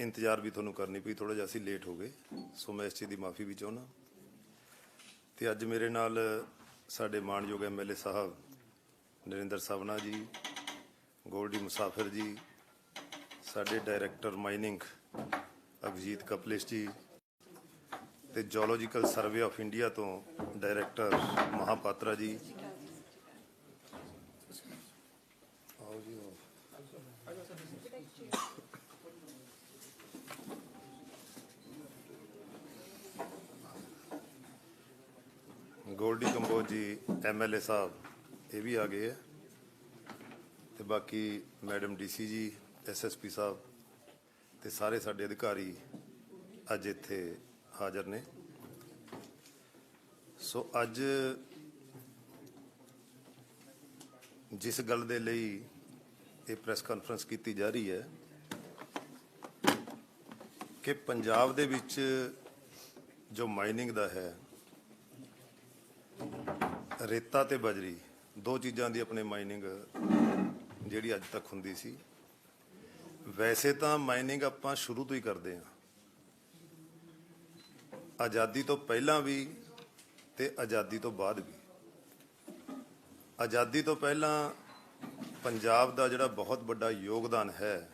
ਇੰਤਜ਼ਾਰ ਵੀ ਤੁਹਾਨੂੰ ਕਰਨੀ ਪਈ ਥੋੜਾ ਜਿਹਾ ਅਸੀਂ ਲੇਟ ਹੋ ਗਏ, ਸੋ ਮੈਂ ਇਸ ਚੀਜ਼ ਦੀ ਮਾਫੀ ਵੀ ਚਾਹੁੰਦਾ। ਤੇ ਅੱਜ ਮੇਰੇ ਨਾਲ ਸਾਡੇ ਮਾਣਯੋਗ ਐਮਐਲਏ ਸਾਹਿਬ ਨਰਿੰਦਰ ਸਵਨਾ ਜੀ, ਗੋਲਡੀ ਮੁਸਾਫਿਰ ਜੀ, ਸਾਡੇ ਡਾਇਰੈਕਟਰ ਮਾਈਨਿੰਗ ਅਭਜੀਤ ਕਪਲਿਸ਼ ਜੀ ਤੇ ਜੀਓਲੋਜੀਕਲ ਸਰਵੇ ਆਫ ਇੰਡੀਆ ਤੋਂ ਡਾਇਰੈਕਟਰ ਮਹਾਪਾਤਰਾ ਜੀ। ਗੋਲਡੀ ਕੰਬੋਜ ਜੀ ਐਮਐਲਏ ਸਾਹਿਬ, ਇਹ ਵੀ ਆ ਗਏ ਹੈ ਤੇ ਬਾਕੀ ਮੈਡਮ ਡੀਸੀ ਜੀ ਐਸਐਸਪੀ ਸਾਹਿਬ ਤੇ ਸਾਰੇ ਸਾਡੇ ਅਧਿਕਾਰੀ ਅੱਜ ਇੱਥੇ ਹਾਜ਼ਰ ਨੇ। ਸੋ ਅੱਜ ਜਿਸ ਗੱਲ ਦੇ ਲਈ ਇਹ ਪ੍ਰੈਸ ਕਾਨਫਰੰਸ ਕੀਤੀ ਜਾ ਰਹੀ ਹੈ ਕਿ ਪੰਜਾਬ ਦੇ ਵਿੱਚ ਜੋ ਮਾਈਨਿੰਗ ਦਾ ਹੈ ਰੇਤਾ ਤੇ ਬਜਰੀ, ਦੋ ਚੀਜ਼ਾਂ ਦੀ ਆਪਣੇ ਮਾਈਨਿੰਗ ਜਿਹੜੀ ਅੱਜ ਤੱਕ ਹੁੰਦੀ ਸੀ। ਵੈਸੇ ਤਾਂ ਮਾਈਨਿੰਗ ਆਪਾਂ ਸ਼ੁਰੂ ਤੋਂ ਹੀ ਕਰਦੇ ਹਾਂ। ਆਜ਼ਾਦੀ ਤੋਂ ਪਹਿਲਾਂ ਵੀ ਤੇ ਆਜ਼ਾਦੀ ਤੋਂ ਬਾਅਦ ਵੀ। ਆਜ਼ਾਦੀ ਤੋਂ ਪਹਿਲਾਂ ਪੰਜਾਬ ਦਾ ਜਿਹੜਾ ਬਹੁਤ ਵੱਡਾ ਯੋਗਦਾਨ ਹੈ,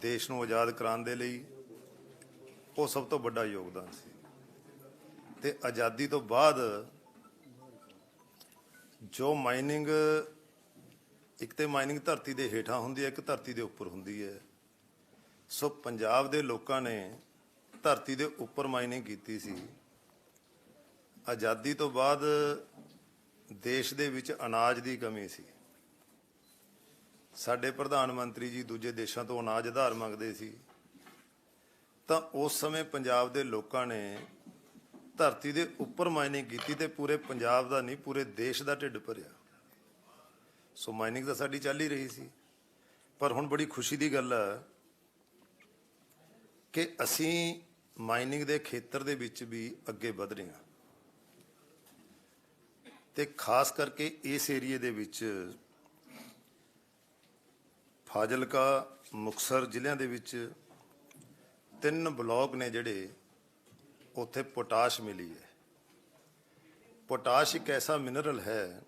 ਦੇਸ਼ ਨੂੰ ਆਜ਼ਾਦ ਕਰਾਉਣ ਦੇ ਲਈ ਉਹ ਸਭ ਤੋਂ ਵੱਡਾ ਯੋਗਦਾਨ ਸੀ। ਤੇ ਆਜ਼ਾਦੀ ਤੋਂ ਬਾਅਦ ਜੋ ਮਾਈਨਿੰਗ ਇੱਕ ਤੇ ਮਾਈਨਿੰਗ ਧਰਤੀ ਦੇ ਹੇਠਾਂ ਹੁੰਦੀ ਹੈ, ਇੱਕ ਧਰਤੀ ਦੇ ਉੱਪਰ ਹੁੰਦੀ ਹੈ। ਸੋ ਪੰਜਾਬ ਦੇ ਲੋਕਾਂ ਨੇ ਧਰਤੀ ਦੇ ਉੱਪਰ ਮਾਈਨਿੰਗ ਕੀਤੀ ਸੀ। ਆਜ਼ਾਦੀ ਤੋਂ ਬਾਅਦ ਦੇਸ਼ ਦੇ ਵਿੱਚ ਅਨਾਜ ਦੀ ਕਮੀ ਸੀ। ਸਾਡੇ ਪ੍ਰਧਾਨ ਮੰਤਰੀ ਜੀ ਦੂਜੇ ਦੇਸ਼ਾਂ ਤੋਂ ਅਨਾਜ ਆਧਾਰ ਮੰਗਦੇ ਸੀ। ਤਾਂ ਉਸ ਸਮੇਂ ਪੰਜਾਬ ਦੇ ਲੋਕਾਂ ਨੇ ਧਰਤੀ ਦੇ ਉੱਪਰ ਮਾਈਨਿੰਗ ਕੀਤੀ ਤੇ ਪੂਰੇ ਪੰਜਾਬ ਦਾ ਨਹੀਂ, ਪੂਰੇ ਦੇਸ਼ ਦਾ ਢਿੱਡ ਭਰਿਆ। ਸੋ ਮਾਈਨਿੰਗ ਤਾਂ ਸਾਡੀ ਚੱਲ ਹੀ ਰਹੀ ਸੀ। ਪਰ ਹੁਣ ਬੜੀ ਖੁਸ਼ੀ ਦੀ ਗੱਲ ਹੈ ਕਿ ਅਸੀਂ ਮਾਈਨਿੰਗ ਦੇ ਖੇਤਰ ਦੇ ਵਿੱਚ ਵੀ ਅੱਗੇ ਵਧ ਰਹੇ ਹਾਂ। ਤੇ ਖਾਸ ਕਰਕੇ ਇਸ ਏਰੀਏ ਦੇ ਵਿੱਚ ਫਾਜ਼ਿਲਕਾ, ਮੁਕਸਰ ਜ਼ਿਲ੍ਹਿਆਂ ਦੇ ਵਿੱਚ ਤਿੰਨ ਬਲਾਕ ਨੇ ਜਿਹੜੇ ਉੱਥੇ ਪੋਟਾਸ਼ ਮਿਲੀ ਹੈ। ਪੋਟਾਸ਼ ਇੱਕ ਐਸਾ ਮਿਨਰਲ ਹੈ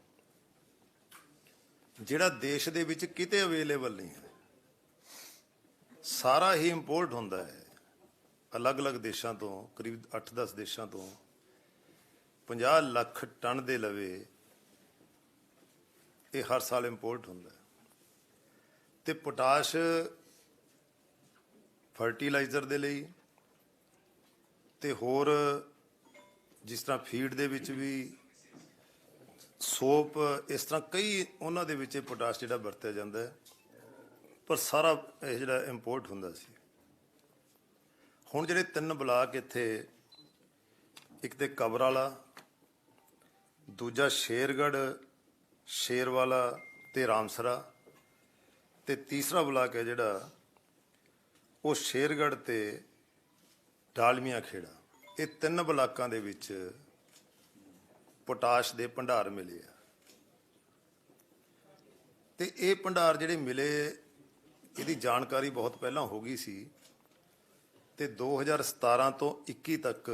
ਜਿਹੜਾ ਦੇਸ਼ ਦੇ ਵਿੱਚ ਕਿਤੇ ਅਵੇਲੇਬਲ ਨਹੀਂ ਹੈ। ਸਾਰਾ ਹੀ ਇੰਪੋਰਟ ਹੁੰਦਾ ਹੈ। ਅਲੱਗ-ਅਲੱਗ ਦੇਸ਼ਾਂ ਤੋਂ, ਕਰੀਬ 8-10 ਦੇਸ਼ਾਂ ਤੋਂ 50 ਲੱਖ ਟਨ ਦੇ ਲਵੇ ਇਹ ਹਰ ਸਾਲ ਇੰਪੋਰਟ ਹੁੰਦਾ ਹੈ। ਤੇ ਪੋਟਾਸ਼ ਫਰਟੀਲਾਈਜ਼ਰ ਦੇ ਲਈ ਤੇ ਹੋਰ ਜਿਸ ਤਰ੍ਹਾਂ ਫੀਡ ਦੇ ਵਿੱਚ ਵੀ ਸੋਪ, ਇਸ ਤਰ੍ਹਾਂ ਕਈ ਉਹਨਾਂ ਦੇ ਵਿੱਚ ਪੋਟਾਸ਼ ਜਿਹੜਾ ਵਰਤਿਆ ਜਾਂਦਾ ਹੈ, ਪਰ ਸਾਰਾ ਇਹ ਜਿਹੜਾ ਇੰਪੋਰਟ ਹੁੰਦਾ ਸੀ। ਹੁਣ ਜਿਹੜੇ ਤਿੰਨ ਬਲਾਕ ਇੱਥੇ, ਇੱਕ ਤੇ ਕਬਰ ਵਾਲਾ ਦੂਜਾ ਸ਼ੇਰਗੜ ਸ਼ੇਰਵਾਲਾ ਤੇ ਰਾਮਸਰਾ ਤੇ ਤੀਸਰਾ ਬਲਾਕ ਹੈ ਜਿਹੜਾ, ਉਹ ਸ਼ੇਰਗੜ ਤੇ ਡਾਲਮੀਆਂ ਖੇੜਾ। ਇਹ ਤਿੰਨ ਬਲਾਕਾਂ ਦੇ ਵਿੱਚ ਪੋਟਾਸ਼ ਦੇ ਭੰਡਾਰ ਮਿਲੇ ਆ। ਤੇ ਇਹ ਭੰਡਾਰ ਜਿਹੜੇ ਮਿਲੇ, ਇਹਦੀ ਜਾਣਕਾਰੀ ਬਹੁਤ ਪਹਿਲਾਂ ਹੋ ਗਈ ਸੀ ਤੇ 2017 ਤੋਂ 21 ਤੱਕ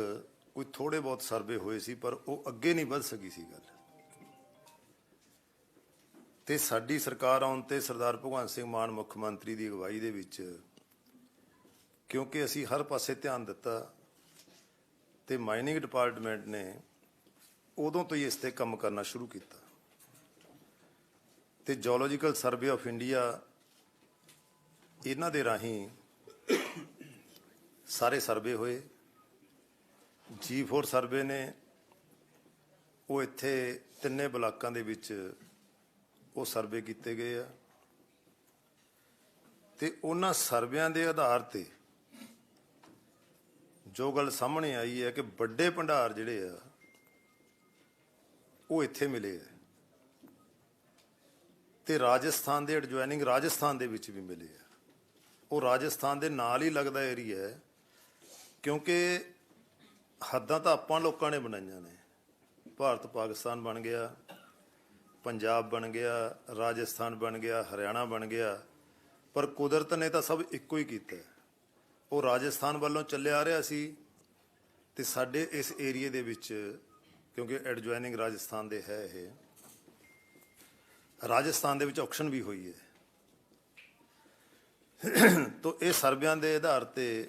ਕੋਈ ਥੋੜੇ ਬਹੁਤ ਸਰਵੇ ਹੋਏ ਸੀ, ਪਰ ਉਹ ਅੱਗੇ ਨਹੀਂ ਵੱਧ ਸਕੀ ਸੀ ਗੱਲ। ਤੇ ਸਾਡੀ ਸਰਕਾਰ ਆਉਣ ਤੇ ਸਰਦਾਰ ਭਗਵੰਤ ਸਿੰਘ ਮਾਨ ਮੁੱਖ ਮੰਤਰੀ ਦੀ ਅਗਵਾਈ ਦੇ ਵਿੱਚ ਕਿਉਂਕਿ ਅਸੀਂ ਹਰ ਪਾਸੇ ਧਿਆਨ ਦਿੱਤਾ ਤੇ ਮਾਈਨਿੰਗ ਡਿਪਾਰਟਮੈਂਟ ਨੇ ਉਦੋਂ ਤੋਂ ਹੀ ਇਸ ਤੇ ਕੰਮ ਕਰਨਾ ਸ਼ੁਰੂ ਕੀਤਾ। ਤੇ ਜੀਓਲੋਜੀਕਲ ਸਰਵੇ ਆਫ ਇੰਡੀਆ ਇਹਨਾਂ ਦੇ ਰਾਹੀਂ ਸਾਰੇ ਸਰਵੇ ਹੋਏ। ਜੀ4 ਸਰਵੇ ਨੇ ਉਹ ਇੱਥੇ ਤਿੰਨੇ ਬਲਾਕਾਂ ਦੇ ਵਿੱਚ ਉਹ ਸਰਵੇ ਕੀਤੇ ਗਏ ਆ। ਤੇ ਉਹਨਾਂ ਸਰਵਿਆਂ ਦੇ ਆਧਾਰ ਤੇ ਜੋ ਗੱਲ ਸਾਹਮਣੇ ਆਈ ਹੈ ਕਿ ਵੱਡੇ ਭੰਡਾਰ ਜਿਹੜੇ ਆ, ਉਹ ਇੱਥੇ ਮਿਲੇ ਆ। ਤੇ ਰਾਜਸਥਾਨ ਦੇ ਐਡਜੋਇਨਿੰਗ ਰਾਜਸਥਾਨ ਦੇ ਵਿੱਚ ਵੀ ਮਿਲੇ ਆ। ਉਹ ਰਾਜਸਥਾਨ ਦੇ ਨਾਲ ਹੀ ਲੱਗਦਾ ਏਰੀਆ ਹੈ, ਕਿਉਂਕਿ ਹੱਦਾਂ ਤਾਂ ਆਪਾਂ ਲੋਕਾਂ ਨੇ ਬਣਾਈਆਂ ਨੇ। ਭਾਰਤ ਪਾਕਿਸਤਾਨ ਬਣ ਗਿਆ, ਪੰਜਾਬ ਬਣ ਗਿਆ, ਰਾਜਸਥਾਨ ਬਣ ਗਿਆ, ਹਰਿਆਣਾ ਬਣ ਗਿਆ, ਪਰ ਕੁਦਰਤ ਨੇ ਤਾਂ ਸਭ ਇੱਕੋ ਹੀ ਕੀਤਾ ਹੈ। ਉਹ ਰਾਜਸਥਾਨ ਵੱਲੋਂ ਚੱਲਿਆ ਆ ਰਿਹਾ ਸੀ ਤੇ ਸਾਡੇ ਇਸ ਏਰੀਏ ਦੇ ਵਿੱਚ, ਕਿਉਂਕਿ ਐਡਜੋਇਨਿੰਗ ਰਾਜਸਥਾਨ ਦੇ ਹੈ ਇਹ, ਰਾਜਸਥਾਨ ਦੇ ਵਿੱਚ ਆਕਸ਼ਨ ਵੀ ਹੋਈ ਹੈ। ਤੋਂ ਇਹ ਸਰਵਿਆਂ ਦੇ ਆਧਾਰ ਤੇ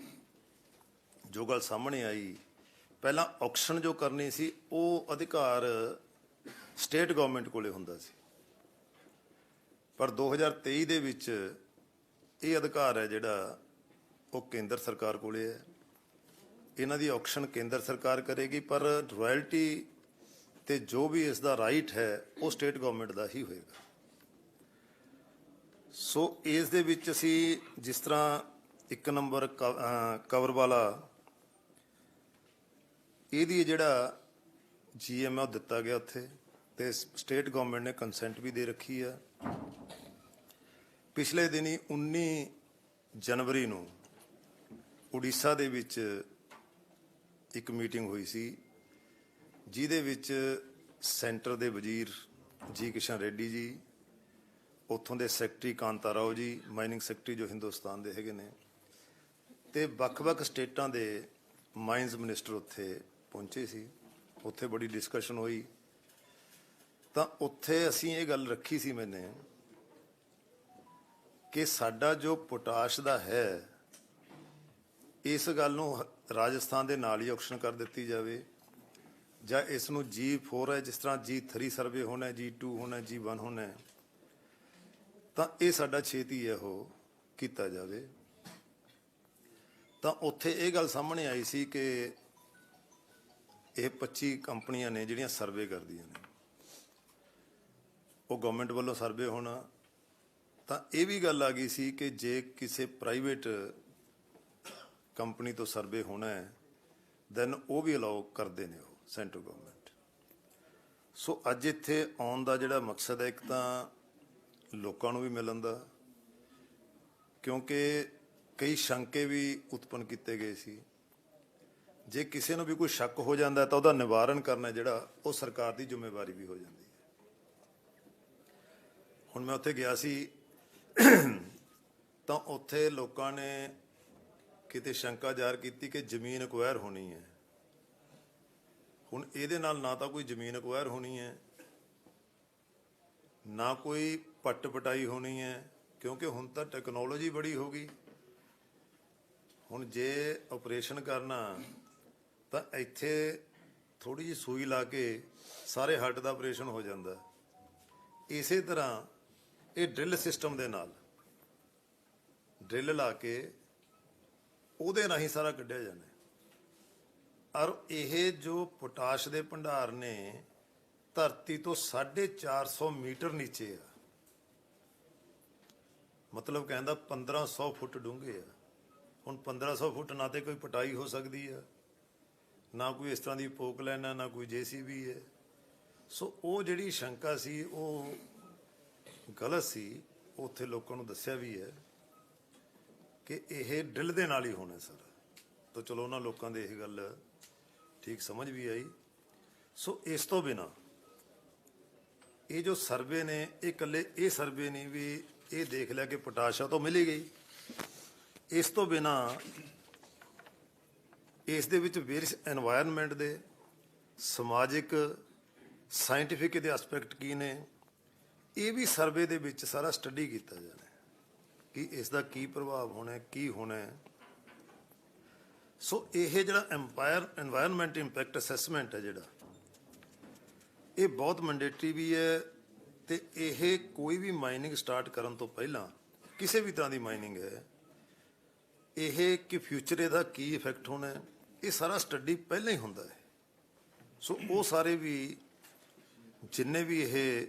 ਜੋ ਗੱਲ ਸਾਹਮਣੇ ਆਈ, ਪਹਿਲਾਂ ਆਕਸ਼ਨ ਜੋ ਕਰਨੀ ਸੀ, ਉਹ ਅਧਿਕਾਰ ਸਟੇਟ ਗਵਰਨਮੈਂਟ ਕੋਲੇ ਹੁੰਦਾ ਸੀ। ਪਰ 2023 ਦੇ ਵਿੱਚ ਇਹ ਅਧਿਕਾਰ ਹੈ ਜਿਹੜਾ ਉਹ ਕੇਂਦਰ ਸਰਕਾਰ ਕੋਲੇ ਹੈ। ਇਹਨਾਂ ਦੀ ਆਕਸ਼ਨ ਕੇਂਦਰ ਸਰਕਾਰ ਕਰੇਗੀ, ਪਰ ਰਾਇਲਟੀ ਤੇ ਜੋ ਵੀ ਇਸ ਦਾ ਰਾਈਟ ਹੈ, ਉਹ ਸਟੇਟ ਗਵਰਨਮੈਂਟ ਦਾ ਹੀ ਹੋਏਗਾ। ਸੋ ਇਸ ਦੇ ਵਿੱਚ ਅਸੀਂ ਜਿਸ ਤਰ੍ਹਾਂ ਇੱਕ ਨੰਬਰ ਕ- ਕਵਰ ਵਾਲਾ, ਇਹਦੀ ਜਿਹੜਾ ਜੀਐਮ ਉਹ ਦਿੱਤਾ ਗਿਆ ਉੱਥੇ, ਤੇ ਸਟੇਟ ਗਵਰਨਮੈਂਟ ਨੇ ਕੰਸੈਂਟ ਵੀ ਦੇ ਰੱਖੀ ਆ। ਪਿਛਲੇ ਦਿਨੀ 19 ਜਨਵਰੀ ਨੂੰ ਉੜੀਸਾ ਦੇ ਵਿੱਚ ਇੱਕ ਮੀਟਿੰਗ ਹੋਈ ਸੀ, ਜਿਹਦੇ ਵਿੱਚ ਸੈਂਟਰ ਦੇ ਵਜ਼ੀਰ ਜੀ ਕਿਸ਼ਨ ਰੈਡੀ ਜੀ, ਉੱਥੋਂ ਦੇ secretary Kanta Rao ji, mining secretary ਜੋ ਹਿੰਦੁਸਤਾਨ ਦੇ ਹੈਗੇ ਨੇ ਤੇ ਵੱਖ-ਵੱਖ ਸਟੇਟਾਂ ਦੇ ਮਾਈਨਸ ਮਿਨਿਸਟਰ ਉੱਥੇ ਪਹੁੰਚੇ ਸੀ। ਉੱਥੇ ਬੜੀ ਡਿਸਕਸ਼ਨ ਹੋਈ। ਤਾਂ ਉੱਥੇ ਅਸੀਂ ਇਹ ਗੱਲ ਰੱਖੀ ਸੀ ਮੈਨੇ ਕਿ ਸਾਡਾ ਜੋ ਪੋਟਾਸ਼ ਦਾ ਹੈ ਇਸ ਗੱਲ ਨੂੰ ਹ- ਰਾਜਸਥਾਨ ਦੇ ਨਾਲ ਹੀ ਆਕਸ਼ਨ ਕਰ ਦਿੱਤੀ ਜਾਵੇ। ਜਾਂ ਇਸ ਨੂੰ G4 ਹੈ ਜਿਸ ਤਰ੍ਹਾਂ G3 ਸਰਵੇ ਹੋਣਾ ਹੈ, G2 ਹੋਣਾ ਹੈ, G1 ਹੋਣਾ ਤਾਂ ਇਹ ਸਾਡਾ ਛੇਤੀ ਹੈ ਉਹ ਕੀਤਾ ਜਾਵੇ। ਤਾਂ ਉੱਥੇ ਇਹ ਗੱਲ ਸਾਹਮਣੇ ਆਈ ਸੀ ਕਿ ਇਹ 25 ਕੰਪਨੀਆਂ ਨੇ ਜਿਹੜੀਆਂ ਸਰਵੇ ਕਰਦੀਆਂ ਨੇ। ਉਹ ਗਵਰਨਮੈਂਟ ਵੱਲੋਂ ਸਰਵੇ ਹੋਣਾ। ਤਾਂ ਇਹ ਵੀ ਗੱਲ ਆ ਗਈ ਸੀ ਕਿ ਜੇ ਕਿਸੇ ਪ੍ਰਾਈਵੇਟ ਕੰਪਨੀ ਤੋਂ ਸਰਵੇ ਹੋਣਾ ਹੈ ਦੈਨ ਉਹ ਵੀ ਅਲਾਉ ਕਰਦੇ ਨੇ ਉਹ ਸੈਂਟਰ ਗਵਰਨਮੈਂਟ ਸੋ ਅੱਜ ਇੱਥੇ ਆਉਣ ਦਾ ਜਿਹੜਾ ਮਕਸਦ ਹੈ, ਇੱਕ ਤਾਂ ਲੋਕਾਂ ਨੂੰ ਵੀ ਮਿਲਣ ਦਾ, ਕਿਉਂਕਿ ਕਈ ਸ਼ੰਕੇ ਵੀ ਉਤਪੰਨ ਕੀਤੇ ਗਏ ਸੀ। ਜੇ ਕਿਸੇ ਨੂੰ ਵੀ ਕੋਈ ਸ਼ੱਕ ਹੋ ਜਾਂਦਾ ਤਾਂ ਉਹਦਾ ਨਿਵਾਰਨ ਕਰਨਾ ਜਿਹੜਾ, ਉਹ ਸਰਕਾਰ ਦੀ ਜ਼ਿੰਮੇਵਾਰੀ ਵੀ ਹੋ ਜਾਂਦੀ ਹੈ। ਹੁਣ ਮੈਂ ਉੱਥੇ ਗਿਆ ਸੀ, ਤਾਂ ਉੱਥੇ ਲੋਕਾਂ ਨੇ ਕਿਤੇ ਸ਼ੰਕਾ ਜ਼ਾਹਰ ਕੀਤੀ ਕਿ ਜ਼ਮੀਨ ਅਕਵਾਇਰ ਹੋਣੀ ਹੈ। ਹੁਣ ਇਹਦੇ ਨਾਲ ਨਾ ਤਾਂ ਕੋਈ ਜ਼ਮੀਨ ਅਕਵਾਇਰ ਹੋਣੀ ਹੈ, ਨਾ ਕੋਈ ਪੱਟ ਪਟਾਈ ਹੋਣੀ ਹੈ, ਕਿਉਂਕਿ ਹੁਣ ਤਾਂ ਟੈਕਨੋਲੋਜੀ ਬੜੀ ਹੋ ਗਈ। ਹੁਣ ਜੇ ਆਪਰੇਸ਼ਨ ਕਰਨਾ, ਤਾਂ ਇੱਥੇ ਥੋੜੀ ਜਿਹੀ ਸੂਈ ਲਾ ਕੇ ਸਾਰੇ ਹੱਟ ਦਾ ਆਪਰੇਸ਼ਨ ਹੋ ਜਾਂਦਾ। ਇਸੇ ਤਰ੍ਹਾਂ ਇਹ ਡਰਿਲ ਸਿਸਟਮ ਦੇ ਨਾਲ ਡਰਿਲ ਲਾ ਕੇ ਉਹਦੇ ਰਾਹੀਂ ਸਾਰਾ ਕੱਢਿਆ ਜਾਣਾ ਔਰ ਇਹ ਜੋ ਪੋਟਾਸ਼ ਦੇ ਭੰਡਾਰ ਨੇ, ਧਰਤੀ ਤੋਂ 450 ਮੀਟਰ ਨੀਚੇ ਆ। ਮਤਲਬ ਕਹਿੰਦਾ 1500 ਫੁੱਟ ਡੂੰਘੇ ਆ। ਹੁਣ 1500 ਫੁੱਟ ਨਾ ਤੇ ਕੋਈ ਪਟਾਈ ਹੋ ਸਕਦੀ ਆ, ਨਾ ਕੋਈ ਇਸ ਤਰ੍ਹਾਂ ਦੀ ਪੋਕ ਲੈਣਾ ਨਾ ਕੋਈ ਜੀਸੀਬੀ ਹੈ ਸੋ ਉਹ ਜਿਹੜੀ ਸ਼ੰਕਾ ਸੀ, ਉਹ ਗਲਤ ਸੀ ਉੱਥੇ ਲੋਕਾਂ ਨੂੰ ਦੱਸਿਆ ਵੀ ਹੈ। ਕਿ ਇਹ ਡਿਲ ਦੇ ਨਾਲ ਹੀ ਹੋਣਾ ਸਰ। ਤਾਂ ਚਲੋ ਉਹਨਾਂ ਲੋਕਾਂ ਦੇ ਇਹ ਗੱਲ ਠੀਕ ਸਮਝ ਵੀ ਆਈ। ਸੋ ਇਸ ਤੋਂ ਬਿਨਾ ਇਹ ਜੋ ਸਰਵੇ ਨੇ, ਇਹ ਇਕੱਲੇ ਇਹ ਸਰਵੇ ਨਹੀਂ ਵੀ ਇਹ ਦੇਖ ਲਿਆ ਕਿ ਪੋਟਾਸ਼ਾ ਤੋਂ ਮਿਲੀ ਗਈ। ਇਸ ਤੋਂ ਬਿਨਾ ਇਸ ਦੇ ਵਿੱਚ ਵੇਰੀਸ এনवायरमेंट ਦੇ ਸਮਾਜਿਕ ਸਾਇੰਟਿਫਿਕ ਦੇ ਐਸਪੈਕਟ ਕੀ ਨੇ, ਇਹ ਵੀ ਸਰਵੇ ਦੇ ਵਿੱਚ ਸਾਰਾ ਸਟੱਡੀ ਕੀਤਾ ਜਾਣਾ ਕਿ ਇਸ ਦਾ ਕੀ ਪ੍ਰਭਾਵ ਹੋਣਾ ਕੀ ਹੋਣਾ ਸੋ ਇਹ ਜਿਹੜਾ ਐਮਪਾਇਰ এনवायरमेंट ਇੰਪੈਕਟ ਅਸੈਸਮੈਂਟ ਹੈ ਜਿਹੜਾ, ਇਹ ਬਹੁਤ ਮੰਡੇਟਰੀ ਵੀ ਹੈ ਤੇ ਇਹ ਕੋਈ ਵੀ ਮਾਈਨਿੰਗ ਸਟਾਰਟ ਕਰਨ ਤੋਂ ਪਹਿਲਾਂ ਕਿਸੇ ਵੀ ਤਰ੍ਹਾਂ ਦੀ ਮਾਈਨਿੰਗ ਹੈ, ਇਹ ਕਿ ਫਿਊਚਰ ਇਹਦਾ ਕੀ ਇਫੈਕਟ ਹੋਣਾ ਹੈ, ਇਹ ਸਾਰਾ ਸਟੱਡੀ ਪਹਿਲਾਂ ਹੀ ਹੁੰਦਾ ਹੈ। ਸੋ ਉਹ ਸਾਰੇ ਵੀ ਜਿੰਨੇ ਵੀ ਇਹ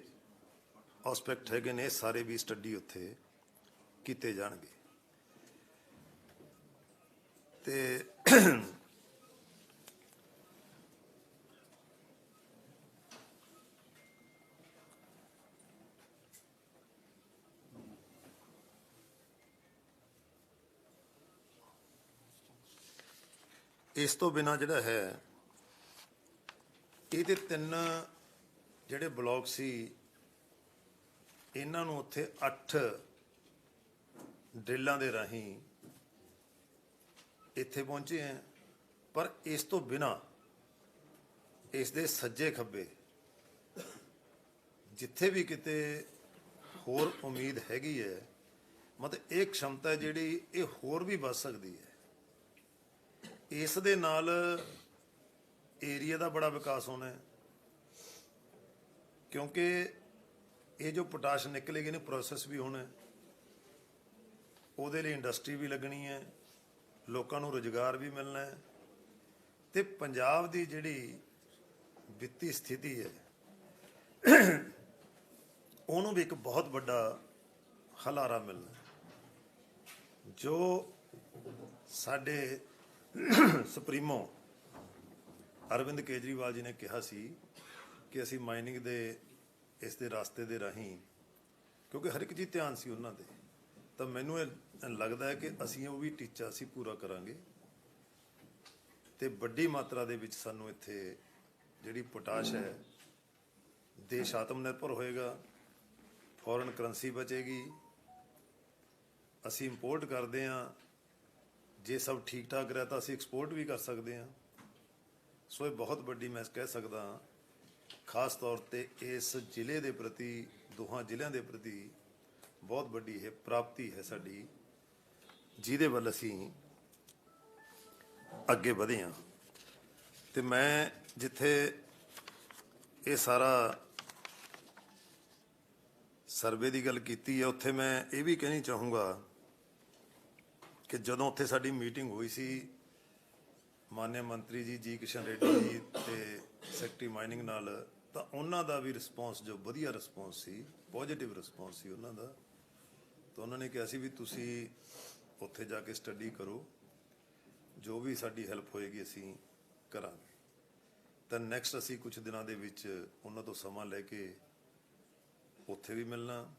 ਆਸਪੈਕਟ ਹੈਗੇ ਨੇ ਸਾਰੇ ਵੀ ਸਟੱਡੀ ਉੱਥੇ ਕੀਤੇ ਜਾਣਗੇ। ਤੇ ਇਸ ਤੋਂ ਬਿਨਾ ਜਿਹੜਾ ਹੈ, ਇਹਦੇ ਤਿੰਨ ਜਿਹੜੇ ਬਲਾਕ ਸੀ, ਇਹਨਾਂ ਨੂੰ ਉੱਥੇ 8 ਡ੍ਰਿਲਾਂ ਦੇ ਰਾਹੀਂ ਇੱਥੇ ਪਹੁੰਚੇ ਹਾਂ। ਪਰ ਇਸ ਤੋਂ ਬਿਨਾ ਇਸ ਦੇ ਸੱਜੇ ਖੱਬੇ ਜਿੱਥੇ ਵੀ ਕਿਤੇ ਹੋਰ ਉਮੀਦ ਹੈਗੀ ਹੈ, ਮਤਲਬ ਇਹ ਸ਼ਮਤਾ ਜਿਹੜੀ ਇਹ ਹੋਰ ਵੀ ਵੱਧ ਸਕਦੀ ਹੈ। ਇਸ ਦੇ ਨਾਲ ਏਰੀਆ ਦਾ ਬੜਾ ਵਿਕਾਸ ਹੋਣਾ ਕਿਉਂਕਿ ਇਹ ਜੋ ਪੋਟਾਸ਼ ਨਿਕਲੇਗੀ ਨੇ ਪ੍ਰੋਸੈਸ ਵੀ ਹੋਣਾ ਉਹਦੇ ਲਈ ਇੰਡਸਟਰੀ ਵੀ ਲੱਗਣੀ ਹੈ, ਲੋਕਾਂ ਨੂੰ ਰੋਜ਼ਗਾਰ ਵੀ ਮਿਲਣਾ ਹੈ ਤੇ ਪੰਜਾਬ ਦੀ ਜਿਹੜੀ ਵਿੱਤੀ ਸਥਿਤੀ ਹੈ, ਉਹਨੂੰ ਵੀ ਇੱਕ ਬਹੁਤ ਵੱਡਾ ਹਲਾਰਾ ਮਿਲਣਾ ਜੋ ਸਾਡੇ ਸੁਪਰੀਮੋ ਅਰਵਿੰਦ ਕੇਜਰੀਵਾਲ ਜੀ ਨੇ ਕਿਹਾ ਸੀ ਕਿ ਅਸੀਂ ਮਾਈਨਿੰਗ ਦੇ, ਇਸ ਦੇ ਰਸਤੇ ਦੇ ਰਾਹੀਂ, ਕਿਉਂਕਿ ਹਰ ਇੱਕ ਚੀਜ਼ ਧਿਆਨ ਸੀ ਉਹਨਾਂ ਦੇ ਤਾਂ ਮੈਨੂੰ ਇਹ ਲੱਗਦਾ ਹੈ ਕਿ ਅਸੀਂ ਉਹ ਵੀ ਟੀਚਾ ਅਸੀਂ ਪੂਰਾ ਕਰਾਂਗੇ? ਤੇ ਵੱਡੀ ਮਾਤਰਾ ਦੇ ਵਿੱਚ ਸਾਨੂੰ ਇੱਥੇ ਜਿਹੜੀ ਪੋਟਾਸ਼ ਹੈ, ਦੇਸ਼ ਆਤਮ ਨਿਰਭਰ ਹੋਏਗਾ ਫੋਰਨ ਕਰੰਸੀ ਬਚੇਗੀ, ਅਸੀਂ ਇੰਪੋਰਟ ਕਰਦੇ ਹਾਂ, ਜੇ ਸਭ ਠੀਕ ਠਾਕ ਰਿਹਾ ਤਾਂ ਅਸੀਂ ਐਕਸਪੋਰਟ ਵੀ ਕਰ ਸਕਦੇ ਹਾਂ। ਸੋ ਇਹ ਬਹੁਤ ਵੱਡੀ ਮੈਂ ਕਹਿ ਸਕਦਾ ਖਾਸ ਤੌਰ ਤੇ ਇਸ ਜ਼ਿਲ੍ਹੇ ਦੇ ਪ੍ਰਤੀ, ਦੋਹਾਂ ਜ਼ਿਲ੍ਹਿਆਂ ਦੇ ਪ੍ਰਤੀ ਬਹੁਤ ਵੱਡੀ ਇਹ ਪ੍ਰਾਪਤੀ ਹੈ ਸਾਡੀ। ਜਿਹਦੇ ਵੱਲ ਅਸੀਂ ਅੱਗੇ ਵਧੇ ਹਾਂ। ਤੇ ਮੈਂ ਜਿੱਥੇ ਇਹ ਸਾਰਾ ਸਰਵੇ ਦੀ ਗੱਲ ਕੀਤੀ ਹੈ, ਉੱਥੇ ਮੈਂ ਇਹ ਵੀ ਕਹਿਣੀ ਚਾਹੂੰਗਾ ਕਿ ਜਦੋਂ ਉੱਥੇ ਸਾਡੀ ਮੀਟਿੰਗ ਹੋਈ ਸੀ, ਮਾਨਯ ਮੰਤਰੀ ਜੀ ਜੀ ਕਿਸ਼ਨ ਰੈੱਡੀ ਜੀ ਤੇ ਸੈਕਟਰੀ ਮਾਈਨਿੰਗ ਨਾਲ, ਤਾਂ ਉਹਨਾਂ ਦਾ ਵੀ ਰਿਸਪੌਂਸ ਜੋ ਵਧੀਆ ਰਿਸਪੌਂਸ ਸੀ ਪੋਜ਼ਿਟਿਵ ਰਿਸਪੌਂਸ ਸੀ ਉਹਨਾਂ ਦਾ, ਤਾਂ ਉਹਨਾਂ ਨੇ ਕਿਹਾ ਸੀ ਵੀ ਤੁਸੀਂ ਉੱਥੇ ਜਾ ਕੇ ਸਟੱਡੀ ਕਰੋ। ਜੋ ਵੀ ਸਾਡੀ ਹੈਲਪ ਹੋਏਗੀ ਅਸੀਂ ਕਰਾਂਗੇ। ਤਾਂ ਨੈਕਸਟ ਅਸੀਂ ਕੁਝ ਦਿਨਾਂ ਦੇ ਵਿੱਚ ਉਹਨਾਂ ਤੋਂ ਸਮਾਂ ਲੈ ਕੇ ਉੱਥੇ ਵੀ ਮਿਲਣਾ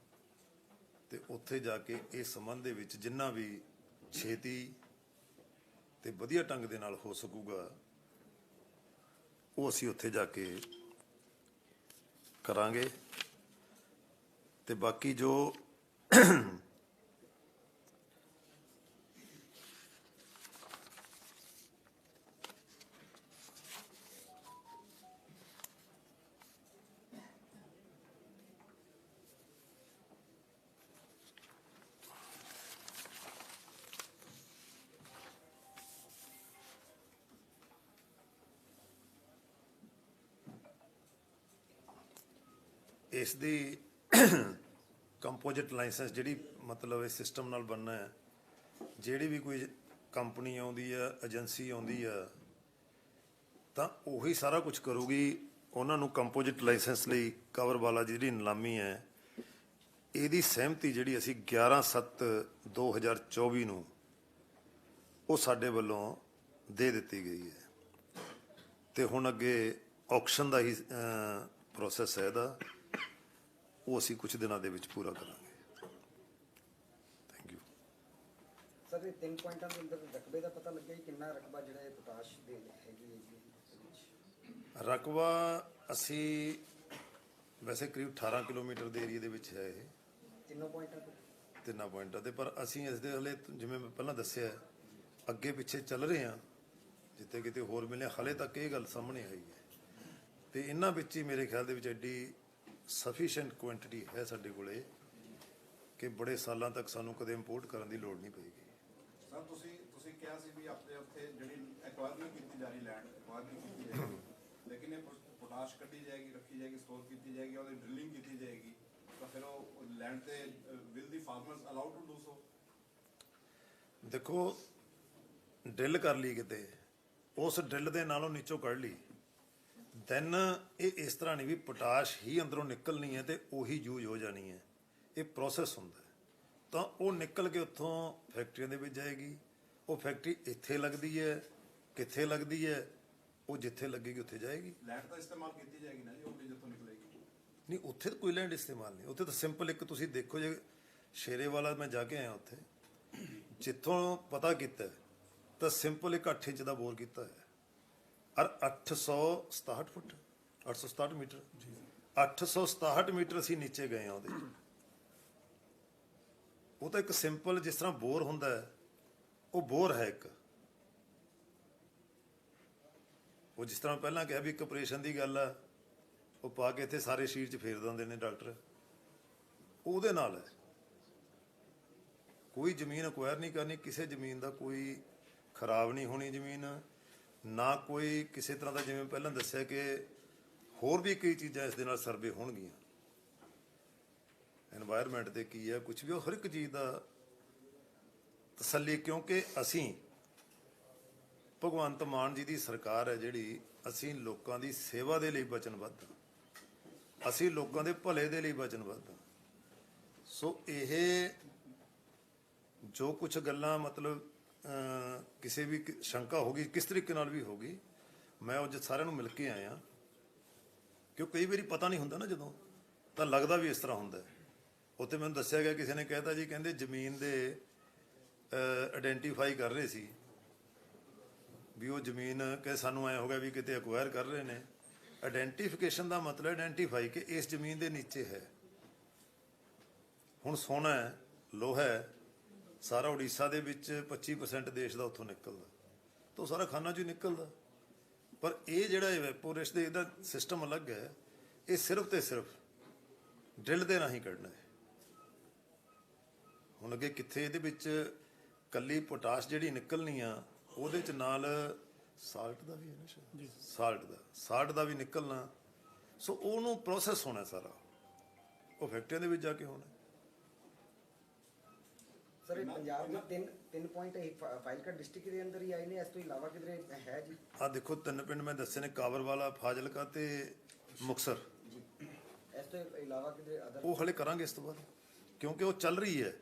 ਤੇ ਉੱਥੇ ਜਾ ਕੇ ਇਸ ਸੰਬੰਧ ਦੇ ਵਿੱਚ ਜਿੰਨਾ ਵੀ ਛੇਤੀ ਤੇ ਵਧੀਆ ਢੰਗ ਦੇ ਨਾਲ ਹੋ ਸਕੂਗਾ, ਉਹ ਅਸੀਂ ਉੱਥੇ ਜਾ ਕੇ ਕਰਾਂਗੇ। ਤੇ ਬਾਕੀ ਜੋ ਇਸ ਦੀ ਕੰਪੋਜ਼ਿਟ ਲਾਇਸੈਂਸ ਜਿਹੜੀ ਮਤਲਬ ਇਸ ਸਿਸਟਮ ਨਾਲ ਬਣਨਾ ਹੈ, ਜਿਹੜੀ ਵੀ ਕੋਈ ਕੰਪਨੀ ਆਉਂਦੀ ਆ ਏਜੰਸੀ ਆਉਂਦੀ ਆ, ਤਾਂ ਉਹੀ ਸਾਰਾ ਕੁਝ ਕਰੂਗੀ। ਉਹਨਾਂ ਨੂੰ ਕੰਪੋਜ਼ਿਟ ਲਾਇਸੈਂਸ ਲਈ ਕਵਰ ਵਾਲਾ ਜਿਹੜੀ ਨਿਲਾਮੀ ਹੈ, ਇਹਦੀ ਸਹਿਮਤੀ ਜਿਹੜੀ ਅਸੀਂ 11/7/2024 ਨੂੰ ਉਹ ਸਾਡੇ ਵੱਲੋਂ ਦੇ ਦਿੱਤੀ ਗਈ ਹੈ। ਤੇ ਹੁਣ ਅੱਗੇ ਆਕਸ਼ਨ ਦਾ ਹੀ ਪ੍ਰੋਸੈਸ ਹੈ ਇਹਦਾ। ਉਹ ਅਸੀਂ ਕੁਝ ਦਿਨਾਂ ਦੇ ਵਿੱਚ ਪੂਰਾ ਕਰਾਂਗੇ। ਥੈਂਕ ਯੂ ਸਰ ਇਹ ਤਿੰਨ ਪੁਆਇੰਟਾਂ ਦੇ ਅੰਦਰ ਰਕਬੇ ਦਾ ਪਤਾ ਲੱਗਿਆ ਕਿ ਕਿੰਨਾ ਰਕਬਾ ਜਿਹੜਾ ਇਹ ਪੋਟਾਸ਼ ਦੇ ਹੈਗੀ ਹੈ ਜੀ? ਇਹਦੇ ਵਿੱਚ ਰਕਬਾ ਅਸੀਂ ਵੈਸੇ ਕਰੀਬ 18 ਕਿਲੋਮੀਟਰ ਦੇ ਏਰੀਆ ਦੇ ਵਿੱਚ ਹੈ ਇਹ। ਤਿੰਨੋਂ ਪੁਆਇੰਟਾਂ ਤੇ? ਤਿੰਨਾਂ ਪੁਆਇੰਟਾਂ ਤੇ ਪਰ ਅਸੀਂ ਇਸ ਦੇ ਹਲੇ ਜਿਵੇਂ ਮੈਂ ਪਹਿਲਾਂ ਦੱਸਿਆ ਅੱਗੇ ਪਿੱਛੇ ਚੱਲ ਰਹੇ ਹਾਂ ਜਿੱਥੇ ਕਿਤੇ ਹੋਰ ਮਿਲੇ ਹਲੇ ਤੱਕ ਇਹ ਗੱਲ ਸਾਹਮਣੇ ਆਈ ਹੈ। ਤੇ ਇਹਨਾਂ ਵਿੱਚ ਹੀ ਮੇਰੇ ਖਿਆਲ ਦੇ ਵਿੱਚ ਐਡੀ ਸਫੀਸ਼ੀਐਂਟ ਕੁਆਂਟੀਟੀ ਹੈ ਸਾਡੇ ਕੋਲੇ ਕਿ ਬੜੇ ਸਾਲਾਂ ਤੱਕ ਸਾਨੂੰ ਕਦੇ ਇੰਪੋਰਟ ਕਰਨ ਦੀ ਲੋੜ ਨਹੀਂ ਪਏਗੀ। ਸਰ ਤੁਸੀਂ ਤੁਸੀਂ ਕਿਹਾ ਸੀ ਵੀ ਆਪਣੇ ਉੱਥੇ ਜਿਹੜੀ ਐਕਵਾਇਰ ਨਹੀਂ ਕੀਤੀ ਜਾ ਰਹੀ ਲੈਂਡ ਐਕਵਾਇਰ ਨਹੀਂ ਕੀਤੀ ਜਾਏਗੀ ਲੇਕਿਨ ਇਹ ਪੋ- ਪੋਟਾਸ਼ ਕੱਢੀ ਜਾਏਗੀ ਰੱਖੀ ਜਾਏਗੀ ਸਟੋਰ ਕੀਤੀ ਜਾਏਗੀ ਉਹਦੀ ਡ੍ਰਿਲਿੰਗ ਕੀਤੀ ਜਾਏਗੀ। ਤਾਂ ਫਿਰ ਉਹ ਲੈਂਡ ਤੇ will the farmers allowed to do so ਦੇਖੋ ਡਰਿਲ ਕਰ ਲਈ ਕਿਤੇ। ਉਸ ਡਰਿਲ ਦੇ ਨਾਲੋਂ ਨੀਚੋਂ ਕੱਢ ਲਈ। ਦੈਨ ਇਹ ਇਸ ਤਰ੍ਹਾਂ ਨਹੀਂ ਵੀ ਪੋਟਾਸ਼ ਹੀ ਅੰਦਰੋਂ ਨਿਕਲਣੀ ਹੈ ਤੇ ਉਹੀ ਯੂਜ਼ ਹੋ ਜਾਣੀ ਹੈ। ਇਹ ਪ੍ਰੋਸੈਸ ਹੁੰਦਾ ਹੈ। ਤਾਂ ਉਹ ਨਿਕਲ ਕੇ ਉੱਥੋਂ ਫੈਕਟਰੀਆਂ ਦੇ ਵਿੱਚ ਜਾਏਗੀ। ਉਹ ਫੈਕਟਰੀ ਇੱਥੇ ਲੱਗਦੀ ਹੈ ਕਿੱਥੇ ਲੱਗਦੀ ਹੈ ਉਹ ਜਿੱਥੇ ਲੱਗੇਗੀ ਉੱਥੇ ਜਾਏਗੀ। ਲੈਂਡ ਤਾਂ ਇਸਤੇਮਾਲ ਕੀਤੀ ਜਾਏਗੀ ਨਾ ਜੀ ਉਹ ਵੀ ਜਿੱਥੋਂ ਨਿਕਲੇਗੀ। ਨਹੀਂ ਉੱਥੇ ਤਾਂ ਕੋਈ ਲੈਂਡ ਇਸਤੇਮਾਲ ਨਹੀਂ। ਉੱਥੇ ਤਾਂ ਸਿੰਪਲ ਇੱਕ ਤੁਸੀਂ ਦੇਖੋ ਜੇ ਸ਼ੇਰੇ ਵਾਲਾ ਮੈਂ ਜਾ ਕੇ ਆਇਆ ਉੱਥੇ ਜਿੱਥੋਂ ਪਤਾ ਕੀਤਾ ਤਾਂ ਸਿੰਪਲ ਇੱਕ 8 ਇੰਚ ਦਾ ਬੋਰ ਕੀਤਾ ਹੈ। ਔਰ 867 ਫੁੱਟ 867 ਮੀਟਰ। ਜੀ। 867 ਮੀਟਰ ਅਸੀਂ ਨੀਚੇ ਗਏ ਆ ਉਹਦੇ। ਉਹ ਤਾਂ ਇੱਕ ਸਿੰਪਲ ਜਿਸ ਤਰ੍ਹਾਂ ਬੋਰ ਹੁੰਦਾ ਹੈ ਉਹ ਬੋਰ ਹੈ ਇੱਕ। ਉਹ ਜਿਸ ਤਰ੍ਹਾਂ ਪਹਿਲਾਂ ਕਿਹਾ ਵੀ ਇੱਕ ਆਪਰੇਸ਼ਨ ਦੀ ਗੱਲ ਆ ਉਹ ਪਾ ਕੇ ਇੱਥੇ ਸਾਰੇ ਸਰੀਰ 'ਚ ਫੇਰ ਦਿੰਦੇ ਨੇ ਡਾਕਟਰ। ਉਹਦੇ ਨਾਲ ਹੈ। ਕੋਈ ਜ਼ਮੀਨ ਅਕਵਾਇਰ ਨਹੀਂ ਕਰਨੀ ਕਿਸੇ ਜ਼ਮੀਨ ਦਾ ਕੋਈ ਖਰਾਬ ਨਹੀਂ ਹੋਣੀ ਜ਼ਮੀਨ। ਨਾ ਕੋਈ ਕਿਸੇ ਤਰ੍ਹਾਂ ਦਾ, ਜਿਵੇਂ ਪਹਿਲਾਂ ਦੱਸਿਆ ਕਿ ਹੋਰ ਵੀ ਕਈ ਚੀਜ਼ਾਂ ਇਸ ਦੇ ਨਾਲ ਸਰਵੇ ਹੋਣਗੀਆਂ। এনवायरमेंट ਤੇ ਕੀ ਹੈ ਕੁਝ ਵੀ ਹਰ ਇੱਕ ਚੀਜ਼ ਦਾ ਤਸੱਲੀ, ਕਿਉਂਕਿ ਅਸੀਂ ਭਗਵੰਤ ਮਾਨ ਜੀ ਦੀ ਸਰਕਾਰ ਹੈ ਜਿਹੜੀ ਅਸੀਂ ਲੋਕਾਂ ਦੀ ਸੇਵਾ ਦੇ ਲਈ ਵਚਨਬੱਧ ਅਸੀਂ ਲੋਕਾਂ ਦੇ ਭਲੇ ਦੇ ਲਈ ਵਚਨਬੱਧ ਸੋ ਇਹ ਜੋ ਕੁਝ ਗੱਲਾਂ ਮਤਲਬ ਕਿਸੇ ਵੀ ਕ- ਸ਼ੰਕਾ ਹੋਗੀ, ਕਿਸ ਤਰੀਕੇ ਨਾਲ ਵੀ ਹੋਗੀ, ਮੈਂ ਉਹ ਜਦ ਸਾਰਿਆਂ ਨੂੰ ਮਿਲ ਕੇ ਆਇਆ। ਕਿਉਂ ਕਈ ਵਾਰੀ ਪਤਾ ਨਹੀਂ ਹੁੰਦਾ ਨਾ ਜਦੋਂ, ਤਾਂ ਲੱਗਦਾ ਵੀ ਇਸ ਤਰ੍ਹਾਂ ਹੁੰਦਾ। ਉੱਥੇ ਮੈਨੂੰ ਦੱਸਿਆ ਗਿਆ, ਕਿਸੇ ਨੇ ਕਹਿਤਾ ਜੀ, ਕਹਿੰਦੇ ਜ਼ਮੀਨ ਦੇ ਆਇਡੈਂਟੀਫਾਈ ਕਰ ਰਹੇ ਸੀ। ਵੀ ਉਹ ਜ਼ਮੀਨ ਕਿ ਸਾਨੂੰ ਐ ਹੋ ਗਿਆ ਵੀ ਕਿਤੇ ਅਕਵਾਇਰ ਕਰ ਰਹੇ ਨੇ। ਆਇਡੈਂਟੀਫਿਕੇਸ਼ਨ ਦਾ ਮਤਲਬ ਆਇਡੈਂਟੀਫਾਈ ਕਿ ਇਸ ਜ਼ਮੀਨ ਦੇ ਨੀਚੇ ਹੈ। ਹੁਣ ਸੋਨਾ ਹੈ, ਲੋਹਾ ਹੈ ਸਾਰਾ ਉੜੀਸਾ ਦੇ ਵਿੱਚ 25% ਦੇਸ਼ ਦਾ ਉੱਥੋਂ ਨਿਕਲਦਾ। ਤਾਂ ਉਹ ਸਾਰਾ ਖਾਨਾ ਚੋਂ ਹੀ ਨਿਕਲਦਾ। ਪਰ ਇਹ ਜਿਹੜਾ ਇਵੈਪੋਰੇਸ਼ਨ ਦੇ ਇਹਦਾ ਸਿਸਟਮ ਅਲੱਗ ਹੈ। ਇਹ ਸਿਰਫ ਤੇ ਸਿਰਫ ਡਰਿਲ ਦੇ ਰਾਹੀਂ ਕੱਢਣਾ ਹੈ। ਹੁਣ ਅੱਗੇ ਕਿੱਥੇ ਇਹਦੇ ਵਿੱਚ ਕੱਲੀ ਪੋਟਾਸ਼ ਜਿਹੜੀ ਨਿਕਲਣੀ ਆ ਉਹਦੇ ਚ ਨਾਲ ਸਾਲਟ ਦਾ ਵੀ ਹੈ ਨਾ ਸ਼ਾਇਦ? ਸਾਲਟ ਦਾ। ਸਾਲਟ ਦਾ ਵੀ ਨਿਕਲਣਾ। ਸੋ ਉਹਨੂੰ ਪ੍ਰੋਸੈਸ ਹੋਣਾ ਸਾਰਾ। ਉਹ ਫੈਕਟਰੀਆਂ ਦੇ ਵਿੱਚ ਜਾ ਕੇ ਹੋਣਾ। ਸਰ ਇਹ ਪੰਜਾਬ ਦੇ ਤਿੰਨ ਤਿੰਨ ਪੁਆਇੰਟ ਇਹ ਫਾਈਲਕਾ ਡਿਸਟ੍ਰਿਕਟ ਦੇ ਅੰਦਰ ਹੀ ਆਏ ਨੇ ਇਸ ਤੋਂ ਇਲਾਵਾ ਕਿਧਰੇ ਹੈ ਜੀ? ਆ ਦੇਖੋ ਤਿੰਨ ਪਿੰਡ ਮੈਂ ਦੱਸੇ ਨੇ ਕਾਬਰਵਾਲਾ ਫਾਜ਼ਿਲਕਾ ਤੇ ਮੁਕਸਰ। ਜੀ। ਇਸ ਤੋਂ ਇਲਾਵਾ ਕਿਧਰੇ ਅਦਰ ਉਹ ਹਲੇ ਕਰਾਂਗੇ ਇਸ ਤੋਂ ਬਾਅਦ ਕਿਉਂਕਿ ਉਹ ਚੱਲ ਰਹੀ ਹੈ।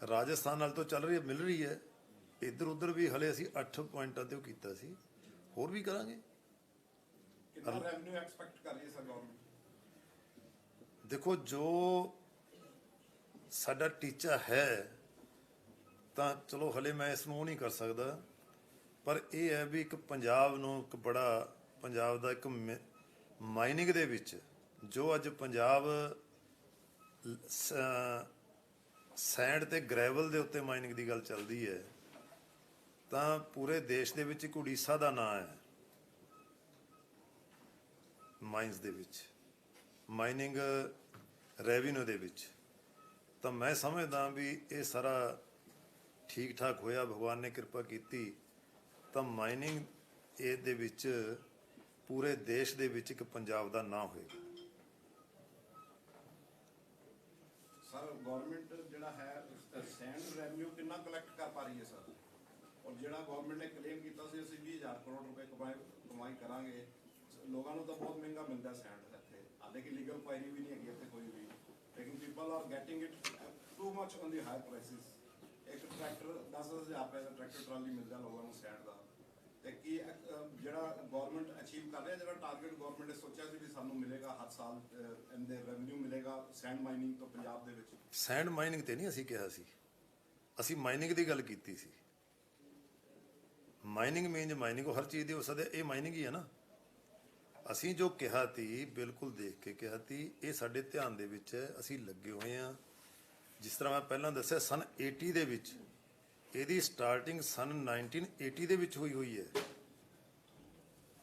ਰਾਜਸਥਾਨ ਨਾਲ ਤੋਂ ਚੱਲ ਰਹੀ ਹੈ ਮਿਲ ਰਹੀ ਹੈ। ਇੱਧਰ ਉੱਧਰ ਵੀ ਹਲੇ ਅਸੀਂ 8 ਪੁਆਇੰਟਾਂ ਤੇ ਉਹ ਕੀਤਾ ਸੀ। ਹੋਰ ਵੀ ਕਰਾਂਗੇ? ਕਿੰਨਾ ਰੈਵਨਿਊ ਐਕਸਪੈਕਟ ਕਰ ਰਹੀ ਹੈ ਸਰ ਗਵਰਨਮੈਂਟ ਦੇਖੋ ਜੋ ਸਾਡਾ ਟੀਚਾ ਹੈ ਤਾਂ ਚਲੋ ਹਲੇ ਮੈਂ ਇਸ ਨੂੰ ਉਹ ਨਹੀਂ ਕਰ ਸਕਦਾ। ਪਰ ਇਹ ਹੈ ਵੀ ਇੱਕ ਪੰਜਾਬ ਨੂੰ ਇੱਕ ਬੜਾ, ਪੰਜਾਬ ਦਾ ਇੱਕ ਮਾਈਨਿੰਗ ਦੇ ਵਿੱਚ ਜੋ ਅੱਜ ਪੰਜਾਬ ਸੈਂਡ ਤੇ ਗ੍ਰੈਵਲ ਦੇ ਉੱਤੇ ਮਾਈਨਿੰਗ ਦੀ ਗੱਲ ਚੱਲਦੀ ਹੈ, ਤਾਂ ਪੂਰੇ ਦੇਸ਼ ਦੇ ਵਿੱਚ ਇੱਕ ਉੜੀਸਾ ਦਾ ਨਾਂ ਹੈ। ਮਾਈਨਸ ਦੇ ਵਿੱਚ। ਮਾਈਨਿੰਗ ਰੈਵਨਿਊ ਦੇ ਵਿੱਚ। ਤਾਂ ਮੈਂ ਸਮਝਦਾ ਵੀ ਇਹ ਸਾਰਾ ਠੀਕ ਠਾਕ ਹੋਇਆ, ਭਗਵਾਨ ਨੇ ਕਿਰਪਾ ਕੀਤੀ, ਤਾਂ ਮਾਈਨਿੰਗ ਇਹ ਦੇ ਵਿੱਚ, ਪੂਰੇ ਦੇਸ਼ ਦੇ ਵਿੱਚ ਇੱਕ ਪੰਜਾਬ ਦਾ ਨਾਂ ਹੋਏਗਾ। ਸਰ ਗਵਰਨਮੈਂਟ ਜਿਹੜਾ ਹੈ ਸੈਂਡ ਰੈਵਨਿਊ ਕਿੰਨਾ ਕਲੈਕਟ ਕਰ ਪਾ ਰਹੀ ਹੈ ਸਰ? ਔਰ ਜਿਹੜਾ ਗਵਰਨਮੈਂਟ ਨੇ ਕਲੇਮ ਕੀਤਾ ਸੀ, ਅਸੀਂ 20000 ਕਰੋੜ ਰੁਪਏ ਕਮਾਈ ਕਮਾਈ ਕਰਾਂਗੇ। ਲੋਕਾਂ ਨੂੰ ਤਾਂ ਬਹੁਤ ਮਹਿੰਗਾ ਮਿਲਦਾ ਸੈਂਡ ਇੱਥੇ। ਹਾਲੇ ਕਿ ਲੀਗਲ ਕੁਆਇਰੀ ਵੀ ਨਹੀਂ ਹੈਗੀ ਇੱਥੇ ਕੋਈ ਵੀ। ਲੇਕਿਨ people are getting it too much on the high prices ਇੱਕ ਟਰੈਕਟਰ 10000 ਰੁਪਏ ਦਾ ਟਰੈਕਟਰ ਟਰਾਲੀ ਮਿਲਦਾ ਲੋਕਾਂ ਨੂੰ ਸੈਂਡ ਦਾ। ਤੇ ਕੀ ਜਿਹੜਾ ਗਵਰਨਮੈਂਟ ਅਚੀਵ ਕਰ ਰਿਹਾ, ਜਿਹੜਾ ਟਾਰਗੇਟ ਗਵਰਨਮੈਂਟ ਨੇ ਸੋਚਿਆ ਸੀ ਵੀ ਸਾਨੂੰ ਮਿਲੇਗਾ ਹਰ ਸਾਲ ਇਹਦੇ ਰੈਵਨਿਊ ਮਿਲੇਗਾ ਸੈਂਡ ਮਾਈਨਿੰਗ ਤੋਂ ਪੰਜਾਬ ਦੇ ਵਿੱਚ। ਸੈਂਡ ਮਾਈਨਿੰਗ ਤੇ ਨਹੀਂ ਅਸੀਂ ਕਿਹਾ ਸੀ। ਅਸੀਂ ਮਾਈਨਿੰਗ ਦੀ ਗੱਲ ਕੀਤੀ ਸੀ। ਮਾਈਨਿੰਗ ਮੀਨਜ ਮਾਈਨਿੰਗ ਹਰ ਚੀਜ਼ ਦੀ ਹੋ ਸਕਦਾ ਇਹ ਮਾਈਨਿੰਗ ਹੀ ਹੈ ਨਾ। ਅਸੀਂ ਜੋ ਕਿਹਾ ਤੀ, ਬਿਲਕੁਲ ਦੇਖ ਕੇ ਕਿਹਾ ਤੀ, ਇਹ ਸਾਡੇ ਧਿਆਨ ਦੇ ਵਿੱਚ ਅਸੀਂ ਲੱਗੇ ਹੋਏ ਆ ਜਿਸ ਤਰ੍ਹਾਂ ਮੈਂ ਪਹਿਲਾਂ ਦੱਸਿਆ ਸਨ 80 ਦੇ ਵਿੱਚ। ਇਹਦੀ ਸਟਾਰਟਿੰਗ ਸਨ 1980 ਦੇ ਵਿੱਚ ਹੋਈ ਹੋਈ ਹੈ।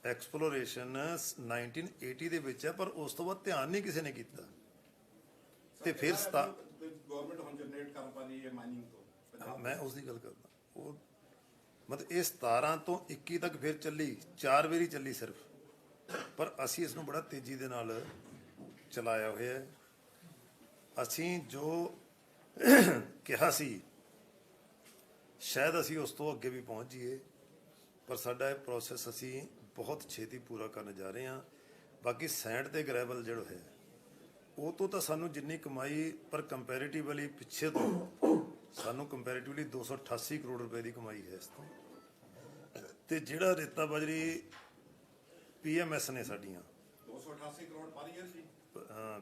ਐਕਸਪਲੋਰੇਸ਼ਨ 1980 ਦੇ ਵਿੱਚ ਹੈ ਪਰ ਉਸ ਤੋਂ ਬਾਅਦ ਧਿਆਨ ਨਹੀਂ ਕਿਸੇ ਨੇ ਕੀਤਾ। ਤੇ ਫਿਰ ਗਵਰਨਮੈਂਟ ਹੁਣ ਜਨਰੇਟ ਕਰ ਪਾ ਰਹੀ ਹੈ ਮਾਈਨਿੰਗ ਤੋਂ। ਪੰਜਾਬ ਮੈਂ ਉਸ ਦੀ ਗੱਲ ਕਰਦਾ। ਉਹ ਮਤਲਬ ਇਹ 17 ਤੋਂ 21 ਤੱਕ ਫਿਰ ਚੱਲੀ ਚਾਰ ਵਾਰੀ ਚੱਲੀ ਸਿਰਫ। ਪਰ ਅਸੀਂ ਇਸ ਨੂੰ ਬੜਾ ਤੇਜ਼ੀ ਦੇ ਨਾਲ ਚਲਾਇਆ ਹੋਇਆ ਹੈ। ਅਸੀਂ ਜੋ ਕਿਹਾ ਸੀ ਸ਼ਾਇਦ ਅਸੀਂ ਉਸ ਤੋਂ ਅੱਗੇ ਵੀ ਪਹੁੰਚ ਜਾਈਏ ਪਰ ਸਾਡਾ ਇਹ ਪ੍ਰੋਸੈਸ ਅਸੀਂ ਬਹੁਤ ਛੇਤੀ ਪੂਰਾ ਕਰਨ ਜਾ ਰਹੇ ਹਾਂ। ਬਾਕੀ ਸੈਂਡ ਤੇ ਗ੍ਰੈਵਲ ਜਿਹੜਾ ਹੈ ਉਹ ਤੋਂ ਤਾਂ ਸਾਨੂੰ ਜਿੰਨੀ ਕਮਾਈ ਪਰ ਕੰਪੈਰੀਟਿਵਲੀ ਪਿੱਛੇ ਤੋਂ ਸਾਨੂੰ ਕੰਪੈਰੀਟਿਵਲੀ 288 ਕਰੋੜ ਰੁਪਏ ਦੀ ਕਮਾਈ ਹੈ ਇਸ ਤੋਂ। ਤੇ ਜਿਹੜਾ ਰੇਤਾ ਬਜਰੀ ਪੀਐਮਐਸ ਨੇ ਸਾਡੀਆਂ 288 ਕਰੋੜ ਪਰ ਈਅਰ ਸੀ।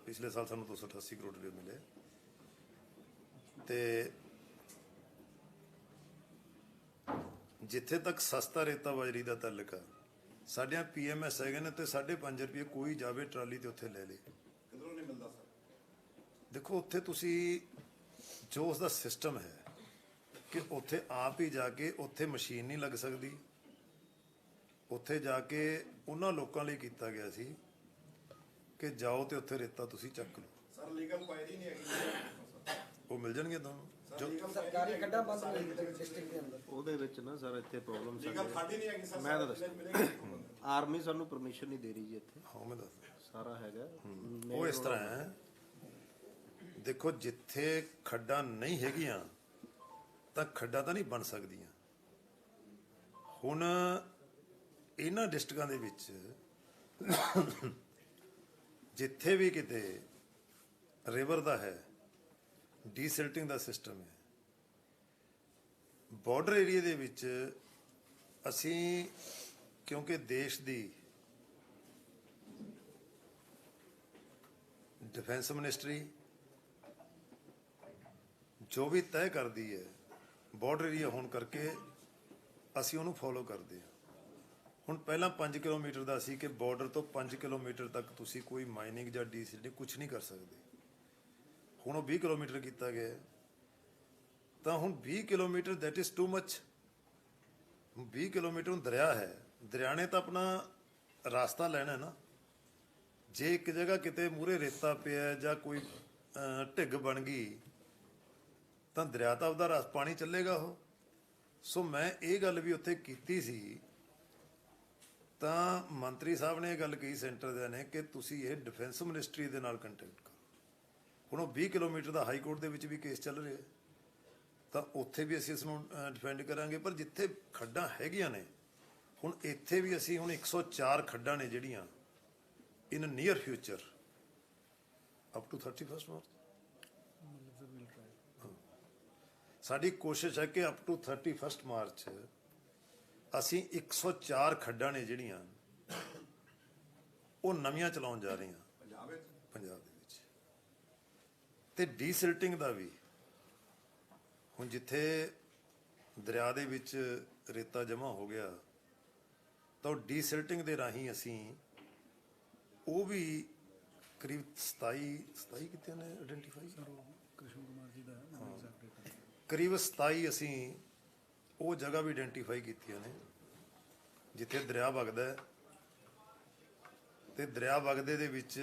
ਪਿਛਲੇ ਸਾਲ ਸਾਨੂੰ 288 ਕਰੋੜ ਰੁਪਏ ਮਿਲੇ। ਤੇ ਜਿੱਥੇ ਤੱਕ ਸਸਤਾ ਰੇਤਾ ਬਜਰੀ ਦਾ ਤਾਲੁਕ ਆ ਸਾਡਿਆਂ ਪੀਐਮਐਸ ਹੈਗੇ ਨੇ ਤੇ 5.5 ਰੁਪਏ ਕੋਈ ਜਾਵੇ ਟਰਾਲੀ ਤੇ ਉੱਥੇ ਲੈ ਲੇ। ਕਿਧਰੋਂ ਨਹੀਂ ਮਿਲਦਾ ਸਰ? ਦੇਖੋ ਉੱਥੇ ਤੁਸੀਂ ਜੋ ਉਸ ਦਾ ਸਿਸਟਮ ਹੈ ਕਿ ਉੱਥੇ ਆਪ ਹੀ ਜਾ ਕੇ ਉੱਥੇ ਮਸ਼ੀਨ ਨਹੀਂ ਲੱਗ ਸਕਦੀ। ਉੱਥੇ ਜਾ ਕੇ ਉਹਨਾਂ ਲੋਕਾਂ ਲਈ ਕੀਤਾ ਗਿਆ ਸੀ ਕਿ ਜਾਓ ਤੇ ਉੱਥੇ ਰੇਤਾ ਤੁਸੀਂ ਚੱਕ ਲਓ। ਸਰ ਲੀਗਲ ਪਾਇਰੀ ਨਹੀਂ ਹੈਗੀ। ਉਹ ਮਿਲ ਜਾਣਗੇ ਤੁਹਾਨੂੰ ਲੀਗਲ ਸਰਕਾਰੀ ਖੱਡਾ ਬੰਦ ਹੋਈ ਡਿਸਟ੍ਰਿਕਟ ਦੇ ਅੰਦਰ। ਉਹਦੇ ਵਿੱਚ ਨਾ ਸਰ ਇੱਥੇ ਪ੍ਰੋਬਲਮ ਲੀਗਲ ਸਾਡੇ ਨਹੀਂ ਹੈਗੀ ਸਰ ਮੈਂ ਤਾਂ ਮਿਲੇਗੀ ਆਰਮੀ ਸਾਨੂੰ ਪਰਮਿਸ਼ਨ ਨਹੀਂ ਦੇ ਰਹੀ ਜੀ ਇੱਥੇ। ਹਾਂ ਮੈਂ ਦੱਸਦਾ ਸਾਰਾ ਹੈਗਾ। ਉਹ ਇਸ ਤਰ੍ਹਾਂ ਹੈ। ਦੇਖੋ ਜਿੱਥੇ ਖੱਡਾਂ ਨਹੀਂ ਹੈਗੀਆਂ ਤਾਂ ਖੱਡਾਂ ਤਾਂ ਨਹੀਂ ਬਣ ਸਕਦੀਆਂ। ਹੁਣ ਇਹਨਾਂ ਡਿਸਟ੍ਰਿਕਾਂ ਦੇ ਵਿੱਚ ਜਿੱਥੇ ਵੀ ਕਿਤੇ ਰਿਵਰ ਦਾ ਹੈ ਡੀਸਿਲਟਿੰਗ ਦਾ ਸਿਸਟਮ ਹੈ। ਬਾਰਡਰ ਏਰੀਆ ਦੇ ਵਿੱਚ ਅਸੀਂ, ਕਿਉਂਕਿ ਦੇਸ਼ ਦੀ ਡਿਫੈਂਸ ਮਿਨਿਸਟਰੀ ਜੋ ਵੀ ਤੈਅ ਕਰਦੀ ਹੈ, ਬਾਰਡਰ ਏਰੀਆ ਹੋਣ ਕਰਕੇ ਅਸੀਂ ਉਹਨੂੰ ਫੋਲੋ ਕਰਦੇ ਹਾਂ। ਹੁਣ ਪਹਿਲਾਂ 5 ਕਿਲੋਮੀਟਰ ਦਾ ਸੀ ਕਿ ਬਾਰਡਰ ਤੋਂ 5 ਕਿਲੋਮੀਟਰ ਤੱਕ ਤੁਸੀਂ ਕੋਈ ਮਾਈਨਿੰਗ ਜਾਂ ਡੀਸਿਲਟਿੰਗ ਕੁਝ ਨਹੀਂ ਕਰ ਸਕਦੇ। ਹੁਣ ਉਹ 20 ਕਿਲੋਮੀਟਰ ਕੀਤਾ ਗਿਆ ਹੈ। ਤਾਂ ਹੁਣ 20 kilometre that is too much 20 kilometre ਹੁਣ ਦਰਿਆ ਹੈ। ਦਰਿਆ ਨੇ ਤਾਂ ਆਪਣਾ ਰਾਸਤਾ ਲੈਣਾ ਹੈ ਨਾ। ਜੇ ਇੱਕ ਜਗ੍ਹਾ ਕਿਤੇ ਮੂਰੇ ਰੇਤਾ ਪਿਆ ਹੈ ਜਾਂ ਕੋਈ ਅਹ, ਢਿੱਗ ਬਣ ਗਈ ਤਾਂ ਦਰਿਆ ਤਾਂ ਉਹਦਾ ਰਸ ਪਾਣੀ ਚੱਲੇਗਾ ਉਹ। ਸੋ ਮੈਂ ਇਹ ਗੱਲ ਵੀ ਉੱਥੇ ਕੀਤੀ ਸੀ। ਤਾਂ ਮੰਤਰੀ ਸਾਹਿਬ ਨੇ ਇਹ ਗੱਲ ਕਹੀ ਸੈਂਟਰ ਦੇ ਨੇ ਕਿ ਤੁਸੀਂ ਇਹ ਡਿਫੈਂਸ ਮਿਨਿਸਟਰੀ ਦੇ ਨਾਲ ਕੰਟੈਕਟ ਕਰੋ। ਹੁਣ ਉਹ 20 ਕਿਲੋਮੀਟਰ ਦਾ ਹਾਈ ਕੋਰਟ ਦੇ ਵਿੱਚ ਵੀ ਕੇਸ ਚੱਲ ਰਿਹਾ ਤਾਂ ਉੱਥੇ ਵੀ ਅਸੀਂ ਇਸ ਨੂੰ ਡਿਫੈਂਡ ਕਰਾਂਗੇ। ਪਰ ਜਿੱਥੇ ਖੱਡਾਂ ਹੈਗੀਆਂ ਨੇ ਹੁਣ ਇੱਥੇ ਵੀ ਅਸੀਂ ਹੁਣ 104 ਖੱਡਾਂ ਨੇ ਜਿਹੜੀਆਂ in near future up to 31st March ਸਾਡੀ ਕੋਸ਼ਿਸ਼ ਹੈ ਕਿ ਅਪ ਟੂ 31st ਮਾਰਚ ਅਸੀਂ 104 ਖੱਡਾਂ ਨੇ ਜਿਹੜੀਆਂ ਉਹ ਨਵੀਆਂ ਚਲਾਉਣ ਜਾ ਰਹੀਆਂ। ਪੰਜਾਬ ਵਿੱਚ? ਤੇ ਡੀਸਿਲਟਿੰਗ ਦਾ ਵੀ। ਹੁਣ ਜਿੱਥੇ ਦਰਿਆ ਦੇ ਵਿੱਚ ਰੇਤਾ ਜਮ੍ਹਾਂ ਹੋ ਗਿਆ ਤਾਂ ਉਹ ਡੀਸਿਲਟਿੰਗ ਦੇ ਰਾਹੀਂ ਅਸੀਂ ਉਹ ਵੀ ਕਰੀਬ 27 27 ਕਿਤੇ ਨੇ? ਆਇਡੈਂਟੀਫਾਈ ਕ੍ਰਿਸ਼ਨ ਕੁਮਾਰ ਜੀ ਦਾ ਕਰੀਬ 27 ਅਸੀਂ ਉਹ ਜਗ੍ਹਾ ਵੀ ਆਇਡੈਂਟੀਫਾਈ ਕੀਤੀਆਂ ਨੇ ਜਿੱਥੇ ਦਰਿਆ ਵਗਦਾ ਤੇ ਦਰਿਆ ਵਗਦੇ ਦੇ ਵਿੱਚ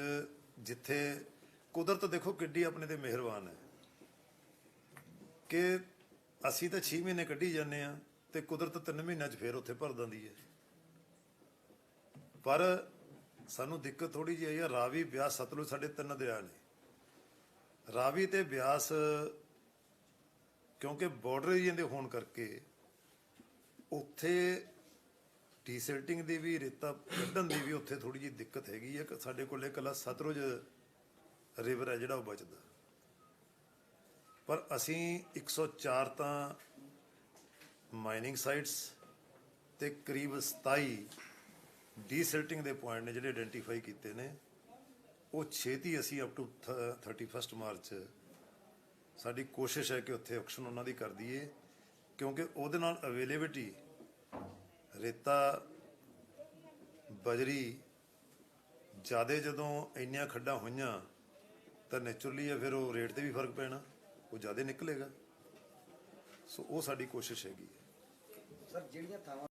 ਜਿੱਥੇ ਕੁਦਰਤ ਦੇਖੋ ਕਿੱਡੀ ਆਪਣੇ ਤੇ ਮਿਹਰਬਾਨ ਹੈ। ਕਿ ਅਸੀਂ ਤਾਂ 6 ਮਹੀਨੇ ਕੱਢੀ ਜਾਂਦੇ ਆ ਤੇ ਕੁਦਰਤ 3 ਮਹੀਨਿਆਂ 'ਚ ਫੇਰ ਉੱਥੇ ਭਰ ਦਿੰਦੀ ਹੈ। ਪਰ ਸਾਨੂੰ ਦਿੱਕਤ ਥੋੜੀ ਜਿਹੀ ਆਈ ਆ, ਰਾਵੀ ਬਿਆਸ ਸਤਲੁਜ ਸਾਡੇ ਤਿੰਨ ਦਰਿਆ ਨੇ। ਰਾਵੀ ਤੇ ਬਿਆਸ ਕਿਉਂਕਿ ਬਾਰਡਰ ਏਰੀਆ ਦੇ ਹੋਣ ਕਰਕੇ ਉੱਥੇ ਡੀਸਿਲਟਿੰਗ ਦੀ ਵੀ, ਰੇਤਾ ਕੱਢਣ ਦੀ ਵੀ ਉੱਥੇ ਥੋੜੀ ਜਿਹੀ ਦਿੱਕਤ ਹੈਗੀ ਹੈ ਕਿ ਸਾਡੇ ਕੋਲੇ ਇਕੱਲਾ ਸਤਲੁਜ ਰਿਵਰ ਹੈ ਜਿਹੜਾ ਉਹ ਬਚਦਾ। ਪਰ ਅਸੀਂ 104 ਤਾਂ ਮਾਈਨਿੰਗ ਸਾਈਟਸ ਤੇ ਕਰੀਬ 27 ਡੀਸਿਲਟਿੰਗ ਦੇ ਪੁਆਇੰਟ ਨੇ ਜਿਹੜੇ ਆਇਡੈਂਟੀਫਾਈ ਕੀਤੇ ਨੇ, ਉਹ ਛੇਤੀ ਅਸੀਂ ਅਪ ਟੂ 31st ਮਾਰਚ ਸਾਡੀ ਕੋਸ਼ਿਸ਼ ਹੈ ਕਿ ਉੱਥੇ ਆਕਸ਼ਨ ਉਹਨਾਂ ਦੀ ਕਰ ਦਈਏ, ਕਿਉਂਕਿ ਉਹਦੇ ਨਾਲ ਅਵੇਲੇਬਿਲਟੀ ਰੇਤਾ ਬਜਰੀ ਜਿਆਦੇ ਜਦੋਂ ਇੰਨੀਆਂ ਖੱਡਾਂ ਹੋਈਆਂ ਤਾਂ ਨੇਚਰਲੀ ਹੈ ਫਿਰ ਉਹ ਰੇਟ ਤੇ ਵੀ ਫ਼ਰਕ ਪੈਣਾ, ਉਹ ਜ਼ਿਆਦਾ ਨਿਕਲੇਗਾ। ਸੋ ਉਹ ਸਾਡੀ ਕੋਸ਼ਿਸ਼ ਹੈਗੀ ਹੈ। ਸਰ ਜਿਹੜੀਆਂ ਥਾਵਾਂ